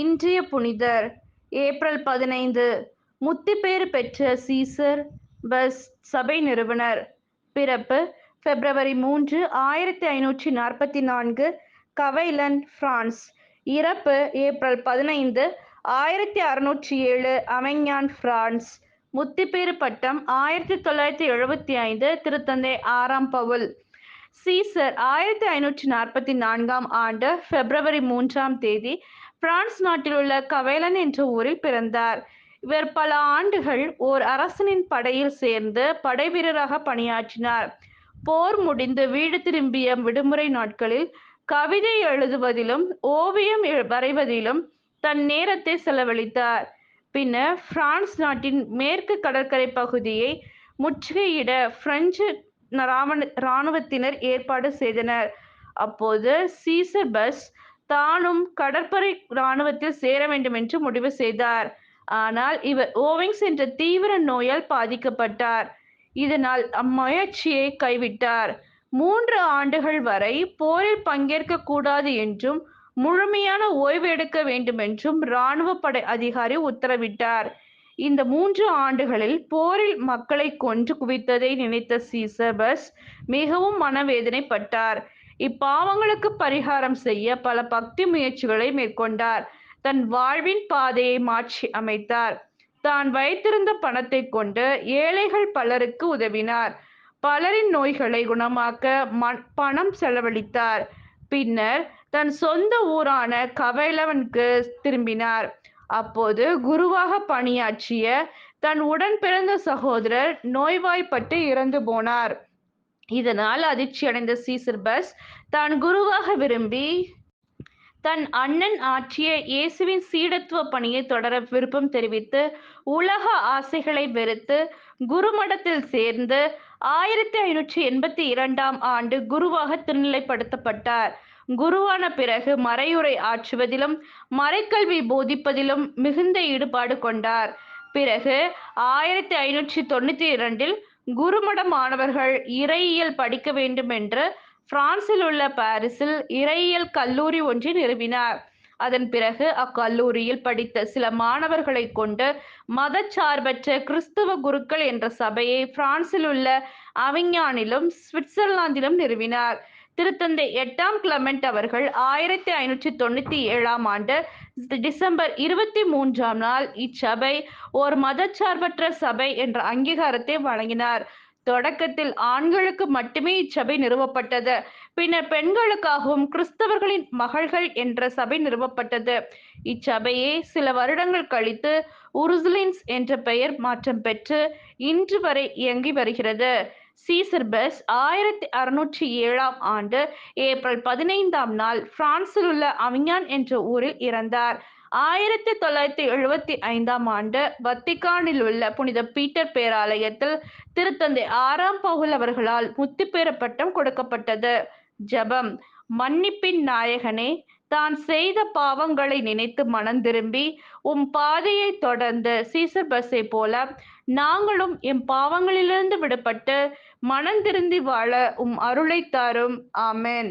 இன்றைய புனிதர். ஏப்ரல் பதினைந்து முத்திப்பேறு பெற்ற சீசர் பஸ் சபை நிறுவனர். பிறப்பு பிப்ரவரி மூன்று ஆயிரத்தி ஐநூற்றி நாற்பத்தி நான்கு கவைலன் பிரான்ஸ். இறப்பு ஏப்ரல் பதினைந்து ஆயிரத்தி அறுநூற்றி ஏழு அமைஞான் பிரான்ஸ். முத்திப்பேறு பட்டம் ஆயிரத்தி தொள்ளாயிரத்தி எழுபத்தி ஐந்து திருத்தந்தை ஆறாம் பவுல். சீசர் ஆயிரத்தி ஐநூற்றி நாற்பத்தி நான்காம் ஆண்டு பிப்ரவரி மூன்றாம் தேதி பிரான்ஸ் நாட்டில் உள்ள கவேலன் என்ற ஊரில் பிறந்தார். இவர் பல ஆண்டுகள் ஓர் அரசனின் படையில் சேர்ந்து படைவீரராக பணியாற்றினார். போர் முடிந்து வீடு திரும்பிய விடுமுறை நாட்களில் கவிதை எழுதுவதிலும் ஓவியம் வரைவதிலும் தன் நேரத்தை செலவழித்தார். பின்னர் பிரான்ஸ் நாட்டின் மேற்கு கடற்கரை பகுதியை முற்றுகையிட பிரெஞ்சு ராவண- இராணுவத்தினர் ஏற்பாடு செய்தனர். அப்போது சீசர் பஸ் தானும் கடற்படை இராணுவத்தில் சேர வேண்டும் என்று முடிவு செய்தார். ஆனால் இவர் ஓவிங்ஸ் என்ற தீவிர நோயால் பாதிக்கப்பட்டார். இதனால் அம்முயற்சியை கைவிட்டார். மூன்று ஆண்டுகள் வரை போரில் பங்கேற்க கூடாது என்றும் முழுமையான ஓய்வு எடுக்க வேண்டும் என்றும் இராணுவ படை அதிகாரி உத்தரவிட்டார். இந்த மூன்று ஆண்டுகளில் போரில் மக்களை கொன்று குவித்ததை நினைத்த சீசர் பஸ் மிகவும் மனவேதனைப்பட்டார். இப்பாவங்களுக்கு பரிகாரம் செய்ய பல பக்தி முயற்சிகளை மேற்கொண்டார். தன் வாழ்வின் பாதையை மாற்றி அமைத்தார். தான் வைத்திருந்த பணத்தை கொண்டு ஏழைகள் பலருக்கு உதவினார். பலரின் நோய்களை குணமாக்க பணம் செலவழித்தார். பின்னர் தன் சொந்த ஊரான கவைலவனுக்கு திரும்பினார். அப்போது குருவாக பணியாற்றிய தன் உடன் பிறந்த சகோதரர் நோய்வாய்ப்பட்டு இறந்து போனார். இதனால் அதிர்ச்சி அடைந்த பஸ் தான் குருவாக விரும்பி தன் அண்ணன் ஆற்றிய இயேசுவின் சீடத்துவ பணியை தொடர விருப்பம் தெரிவித்து உலக ஆசைகளை வெறுத்து குருமடத்தில் சேர்ந்து ஆயிரத்தி ஐநூற்றி எண்பத்தி இரண்டாம் ஆண்டு குருவாக திருநிலைப்படுத்தப்பட்டார். குருவான பிறகு மறையுரை ஆற்றுவதிலும் மறைக்கல்வி போதிப்பதிலும் மிகுந்த ஈடுபாடு கொண்டார். பிறகு ஆயிரத்தி ஐநூற்றி தொண்ணூத்தி இரண்டில் குருமட மாணவர்கள் இறையியல் படிக்க வேண்டும் என்று பிரான்சில் உள்ள பாரிஸில் இறையியல் கல்லூரி ஒன்றை நிறுவினார். அதன் பிறகு அக்கல்லூரியில் படித்த சில மாணவர்களை கொண்டு மதச்சார்பற்ற கிறிஸ்துவ குருக்கள் என்ற சபையை பிரான்சில் உள்ள அவிஞானிலும் சுவிட்சர்லாந்திலும் நிறுவினார். திருத்தந்தை எட்டாம் கிளமெண்ட் அவர்கள் ஆயிரத்தி ஐநூற்றி தொண்ணூத்தி ஏழாம் ஆண்டு டிசம்பர் இருபத்தி மூன்றாம் நாள் இச்சபை ஓர் மதச்சார்பற்ற சபை என்ற அங்கீகாரத்தை வழங்கினார். தொடக்கத்தில் ஆண்களுக்கு மட்டுமே இச்சபை நிறுவப்பட்டது. பின்னர் பெண்களுக்காகவும் கிறிஸ்தவர்களின் மகள்கள் என்ற சபை நிறுவப்பட்டது. இச்சபையே சில வருடங்கள் கழித்து உருசுலின்ஸ் என்ற பெயர் மாற்றம் பெற்று இன்று வரை இயங்கி வருகிறது. சீசர்பஸ் ஆயிரத்தி அறுநூற்றி ஏழாம் ஆண்டு ஏப்ரல் பதினைந்தாம் நாள் பிரான்சில் உள்ள அவிஞான் என்ற ஊரில் இறந்தார். ஆயிரத்தி தொள்ளாயிரத்தி எழுபத்தி ஐந்தாம் ஆண்டு வத்திகானில் உள்ள புனித பீட்டர் பேராலயத்தில் திருத்தந்தை ஆறாம் பவுல் அவர்களால் முத்துப்பேர பட்டம் கொடுக்கப்பட்டது. ஜெபம். மன்னிப்பின் நாயகனே தான் செய்த பாவங்களை நினைத்து மனம் திரும்பி உம் பாதையை தொடர்ந்து சீசர் பஸ்ஸை போல நாங்களும் எம் பாவங்களிலிருந்து விடுபட்டு மனம் திருந்தி வாழ உம் அருளை தாரும். ஆமென்.